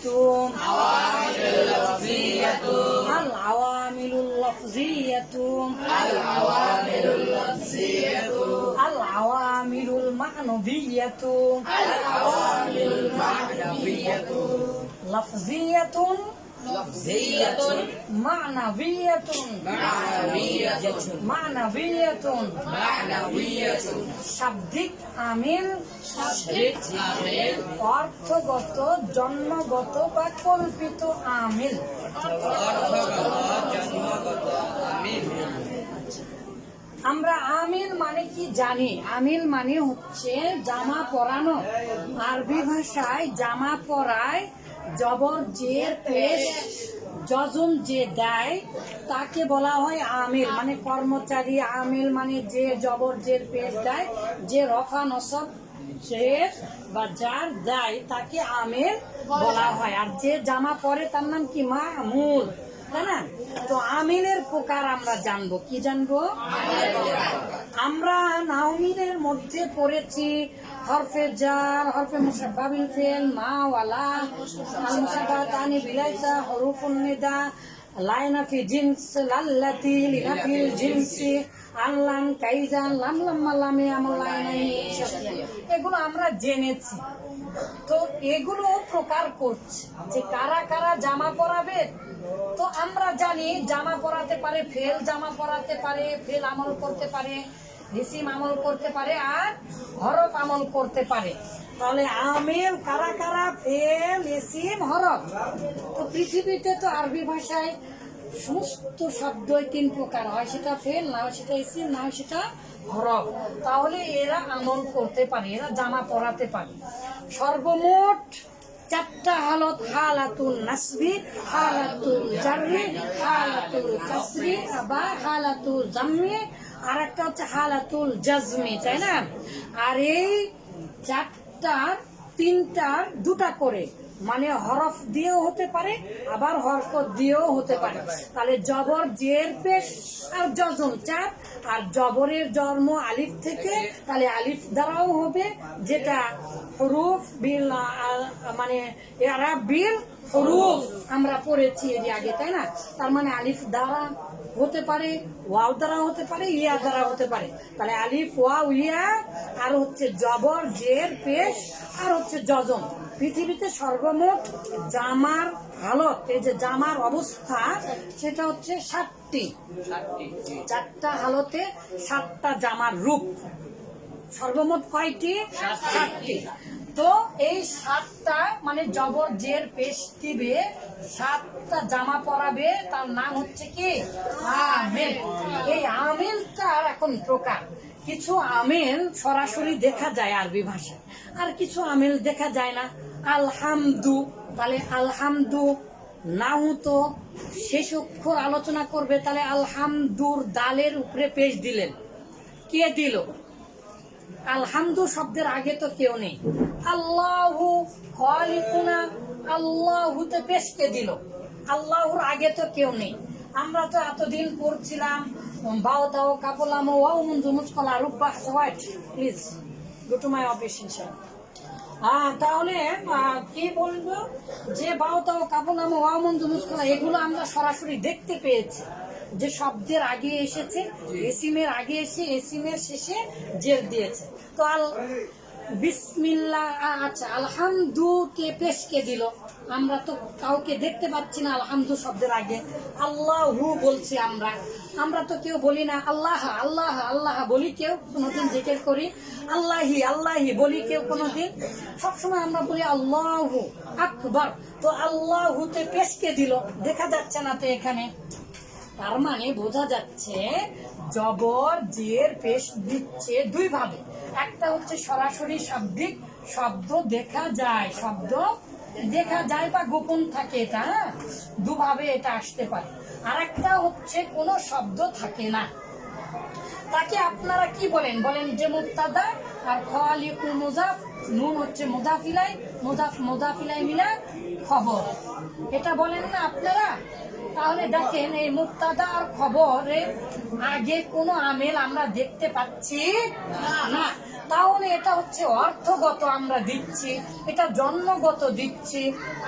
العوامل اللفظية. العوامل اللفظية. العوامل اللفظية. العوامل المعنوية. العوامل المعنوية. لفظية. لفظية معنوية معنوية معنوية معنوية শাব্দিক আমিল শাব্দিক আমিল অর্থগত জন্মগত বা কল্পিত আমিল আমরা আমিল মানে কি জানি আমিল মানে হচ্ছে জামা পরানো আরবি ভাষায় জামা পরায় জবর যে পেশ যজন যে দেয়, তাকে বলা হয় আমিল মানে কর্মচারী আমিল মানে যে জবর জের পেশ দেয়, যে রফা নসব বা যার দেয়, তাকে আমের বলা হয়। আর যে জামা পরে তার নাম কি? মা আমুল তাই না? তো আমিনের প্রকার আমরা জানব। কি জানব? আমরা নাউমিনের মধ্যে পড়েছি, হরফে জার, হরফে মুসাফাবিল ফেল মা ওয়ালা আল মুসাফাতানি বিলাইসা, হরুফুন নিদা, লাইনা ফি জিনস, লাল্লাতি লিনা ফিল জিনসি আল্লান কাইজান, লাম লাম্মা লামে আমলাইনাই এগুলো আমরা জেনেছি। তো এগুলো প্রকার করছে যে কারা কারা জামা পরাবে তো আমরা জানি জামা পরাতে পারে, ফেল জামা পরাতে পারে, ফেল আমল করতে পারে, রিসিম আমল করতে পারে আর হরফ আমল করতে পারে। তাহলে আমেল কারা কারা, ফেল এসিম হরফ? তো পৃথিবীতে তো আরবি ভাষায় সমস্ত শব্দই তিন প্রকার, হয় সেটা ফেল, না হয় সেটা এসিম না হয় সেটা হরফ। তাহলে এরা আমল করতে পারে, এরা জামা পরাতে পারে। সর্বমোট চারটা হালত হালাতুল নাসবি, হালাতুল জারি হালাতুল কাসরি বা হালাতুল জাম্মি আর একটা হচ্ছে হালাতুল জাজমি, তাই না? আর এই চারটার, তিনটার দুটা করে মানে হরফ দিয়েও হতে পারে, আবার হরকত দিয়েও হতে পারে। তাহলে জবর জের পেশ আর যজন চাপ, আর জবরের জন্ম আলিফ থেকে, তাহলে আলিফ দ্বারাও হবে, যেটা হরুফ বিল মানে আরব বিল হরুফ আমরা পড়েছি এর আগে, তাই না? তার মানে আলিফ দ্বারা হতে পারে ওয়াও দ্বারা হতে পারে ইয়া দ্বারা হতে পারে। তাহলে আলিফ ওয়াও ইয়া আর হচ্ছে জবর জের পেশ আর হচ্ছে যজন পৃথিবীতে সর্বমোট জামার হালত এই যে জামার অবস্থা সেটা হচ্ছে সাতটি চারটা হালতে সাতটা জামার রূপ। সর্বমোট কয়টি? সাতটি তো এই সাতটা মানে জবর জের, পেশ দিবে, সাতটা জামা পরাবে, তার নাম হচ্ছে কি? আমেল। এই আমেলটার এখন প্রকার। কিছু আমেল সরাসরি দেখা যায় আরবি ভাষায়। আর কিছু আমেল দেখা যায় না। আলহামদু, তাহলে আলহামদু নাহু তো শেষ অক্ষর আলোচনা করবে, তাহলে আলহামদুর দালের উপরে পেশ দিলেন। কে দিল? আলহামদু শব্দের আগে তো কেউ নেই। আল্লাহু খালিকুনা আল্লাহুতে পেশকে দিল। আল্লাহর আগে তো কেউ নেই। আমরা তো এতদিন পড়ছিলাম বাও দাও কাপলাম ওয়াও মুঞ্জু মুসকলা রূপা white please go to my office হ্যাঁ তাহলে কি বলব? যে বাও তাও কাপলাম ওয়াও মুঞ্জু মুসকলা এগুলো আমরা সরাসরি দেখতে পেয়েছি। যে শব্দের আগে এসেছে এসিমের আগে এসে এসিমের শেষে জের দিয়েছে। তো আল বিসমিল্লাহ আ- আচ্ছা আলহামদু কে পেশকে দিল? আমরা তো কাউকে দেখতে পাচ্ছি না, আলহামদু শব্দের আগে। আল্লাহু বলছি আমরা। আমরা তো কেউ বলি না, আল্লাহ আল্লাহ আল্লাহ বলি কেউ, কোনোদিন জেকের করি। আল্লাহি আল্লাহি বলি কেউ কোনোদিন। সবসময় আমরা বলি আল্লাহু আকবার। তো আল্লাহুতে পেশকে দিল। দেখা যাচ্ছে না তো এখানে। তার মানে বোঝা যাচ্ছে জবর, জের, পেশ, দিচ্ছে দুই ভাবে একটা হচ্ছে সরাসরি শাব্দিক, শব্দ দেখা যায়, শব্দ দেখা যায় বা গোপন থাকে এটা হ্যাঁ? দুভাবে এটা আসতে পারে। আর একটা হচ্ছে কোনো শব্দ থাকে না। তাকে আপনারা কি বলেন? বলেন যে মুক্তাদা আর খালিকুল মুজাফ নুন হচ্ছে মোদাফিলাই, মোদাফ, মোদাফিলাই মিলা খবর। এটা বলেন না আপনারা? তাহলে দেখেন এই মুক্তাদার খবরে আগে কোনো আমেল আমরা দেখতে পাচ্ছি না। এটা হচ্ছে অর্থগত আমরা দিচ্ছি, এটা জন্মগত দিচ্ছি।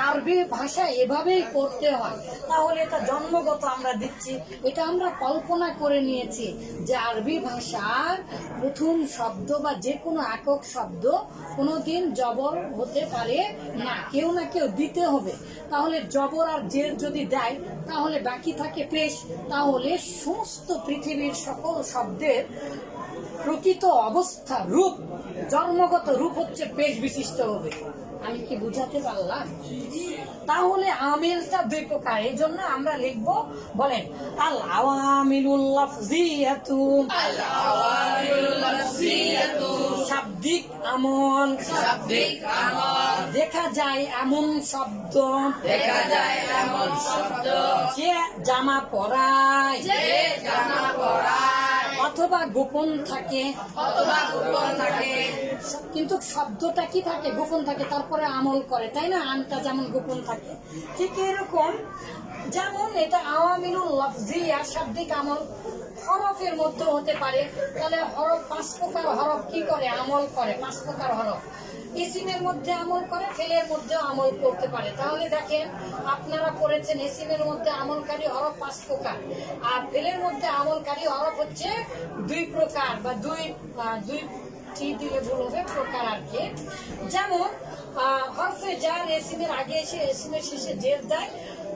আরবি ভাষা এভাবেই করতে হয়। তাহলে এটা জন্মগত আমরা দিচ্ছি। এটা আমরা কল্পনা করে নিয়েছি যে আরবি ভাষার প্রথম শব্দ বা যে কোনো একক শব্দ কোনোদিন জবর হতে পারে না। কেউ না কেউ দিতে হবে। তাহলে জবর আর জের যদি দেয়, তাহলে বাকি থাকে পেশ। তাহলে সমস্ত পৃথিবীর সকল শব্দের প্রকৃত অবস্থা রূপ, জন্মগত রূপ হচ্ছে বেশ বিশিষ্ট হবে। আমি কি বুঝাতে পারলাম? তাহলে আমিলটা দুই প্রকার, এই জন্য আমরা লিখব, বলেন আল আওয়ামিলুল্লাহ শাব্দিক আমল। শাব্দিক আমল দেখা যায় এমন শব্দ। দেখা যায় এমন শব্দ যে জামা পরায়। যে জামা পড়ায় অথবা গোপন থাকে। অথবা গোপন থাকে। কিন্তু শব্দটা কি থাকে? গোপন থাকে তারপরে আমল করে তাই না? আনটা যেমন গোপন থাকে। ঠিক এরকম। যেমন এটা আওয়ামিনুল লফজিয়া শাব্দিক আমল হরফের মধ্যে হতে পারে। তাহলে হরফ পাঁচ প্রকার হরফ কি করে? আমল করে, পাঁচ প্রকার হরফ। ইসিমের মধ্যে আমল করে, ফেলের মধ্যে আমল করতে পারে। তাহলে দেখেন, আপনারা পড়েছেন ইসিমের মধ্যে আমলকারী হরফ পাঁচ প্রকার। আর ফেলের মধ্যে আমলকারী হরফ হচ্ছে দুই প্রকার বা দুই দুই টি দিলে ভুল হবে, প্রকার আর কি। যেমন হরফে যার এসিমের আগে এসে, এসিমের শেষে জের দেয়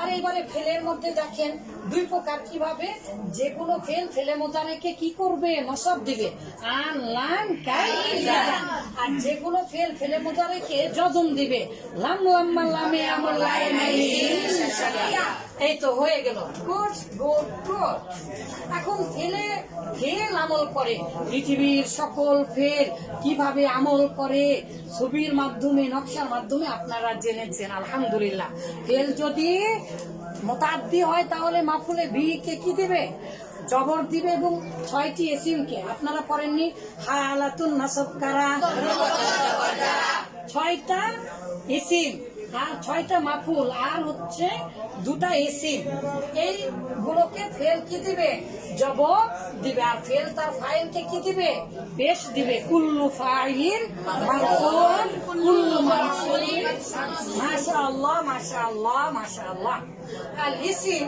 আর এবারে ফেলের মধ্যে দেখেন দুই প্রকার, কীভাবে যে কোনো ফেল ফেলে মোতারেকে কি করবে? নসব দিবে। আন আর যে কোনো ফেল ফেলে মোতারেকে যজন দিবে। লাম লাম্মা লামে আমার লাই, নাই এই তো হয়ে গেল। Good good good. এখন ফেলে ফেল আমল করে। পৃথিবীর সকল ফের কীভাবে আমল করে, ছবির মাধ্যমে, নকশার মাধ্যমে আপনারা জেনেছেন, আলহামদুলিল্লাহ। ফেল যদি মোতাদ্দি হয়, তাহলে মাফুলে বি কে কি দিবে? জবর দিবে এবং ছয়টি এসিমকে। আপনারা পড়েননি? হালাতুন নাসব কারা? ছয়টা এসিম। আর ছয়টা মাফুল, আর হচ্ছে দুটা এসি এই গুলোকে ফেল কি দিবে? জব দিবে। আর ফেল তার ফাইলকে কি দিবে? বেশ দিবে। কুল্লু মারফুন, কুল্লু মারফুলিন। মাশাআল্লাহ মাশাআল্লাহ মাশাআল্লাহ। আল ইসিম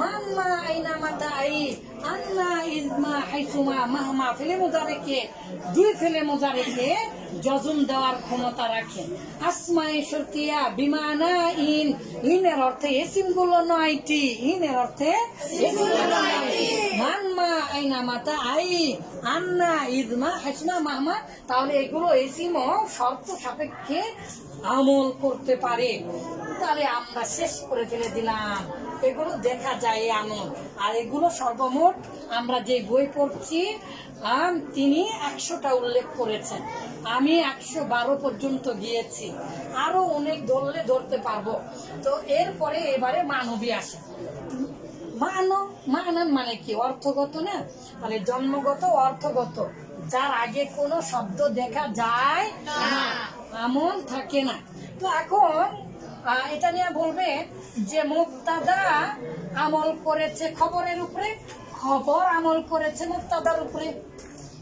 মাম্মা আইনা মাতা আই আন্না ইজমা হাইসুমা মাহমা। ফেলে মুজারেকে দুই ফেলে মুজারেকে জজম দেওয়ার ক্ষমতা রাখে আসমাই শর্তিয়া বিমানা ইন। ইনের অর্থে এসিমগুলো নয়টি। ইনের অর্থে এসিমগুলো মানমা আইনা মাতা আই। আন্না ইজমা হাসমা মাহমা। তাহলে এগুলো এসিমও শর্ত সাপেক্ষে আমল করতে পারে। তাহলে আমরা শেষ করে ফেলে দিলাম। এগুলো দেখা যায় আমল আর এগুলো সর্বমোট আমরা যে বই পড়ছি তিনি একশোটা উল্লেখ করেছেন। আমি একশো বারো পর্যন্ত গিয়েছি। আরও অনেক ধরলে ধরতে পারব। তো এরপরে এবারে মানবী আসে। মানব মানান মানে কি? অর্থগত না? মানে জন্মগত, অর্থগত। যার আগে কোনো শব্দ দেখা যায় না। আমল থাকে না। তো এখন এটা নিয়ে বলবে যে মুক্তাদা আমল করেছে খবরের উপরে, খবর আমল করেছে মুক্তাদার উপরে।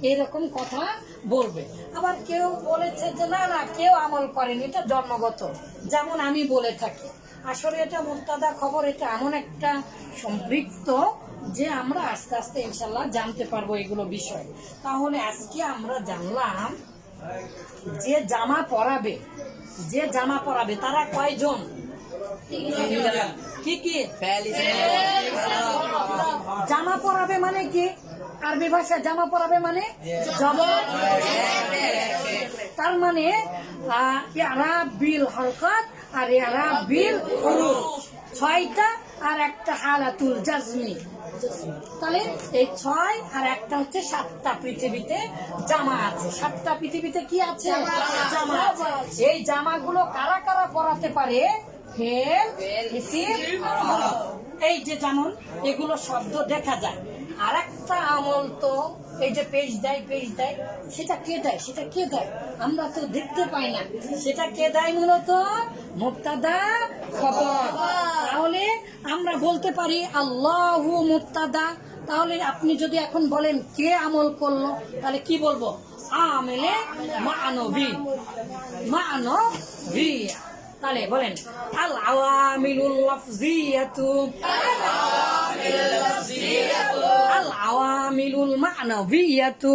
এরকম কথা বলবে। আবার কেউ বলেছে যে, না না, কেউ আমল করেনি, এটা জন্মগত। যেমন আমি বলে থাকি। আসলে এটা মুক্তাদা খবর, এটা এমন একটা সম্পৃক্ত যে আমরা আস্তে আস্তে ইনশাল্লাহ জানতে পারব এগুলো বিষয়। তাহলে আজকে আমরা জানলাম যে জামা পরাবে, যে জামা পরাবে, তারা কয়জন? কি কি? জামা পরাবে মানে কি? আরবি ভাষায় জামা পরাবে মানে তার মানে ইয়ারাব বিল আর ইয়ারাব বিল ছয়টা আর একটা হালাতুল জাজমি। তাহলে এই ছয় আর একটা হচ্ছে সাতটা পৃথিবীতে জামা আছে। সাতটা পৃথিবীতে কি আছে? জামা আছে। এই জামাগুলো কারা কারা পরাতে পারে? হেল এই যে জানুন এগুলো শব্দ দেখা যায়। আর একটা আমল তো, এই যে পেজ দেয় পেজ দেয়, সেটা কে দেয়? সেটা কে দেয়? আমরা তো দেখতে পাই না। সেটা কে দেয় মূলত? মুক্তাদা খবর। তাহলে আমরা বলতে পারি, আল্লাহ মুক্তাদা তাহলে আপনি যদি এখন বলেন, কে আমল করল? তাহলে কি বলব? আমেলে মানবী। মানবী। তাহলে বলেন আল আওয়ামিলুল লাফজিয়াতু আল আওয়ামিলুল মানবিয়াতু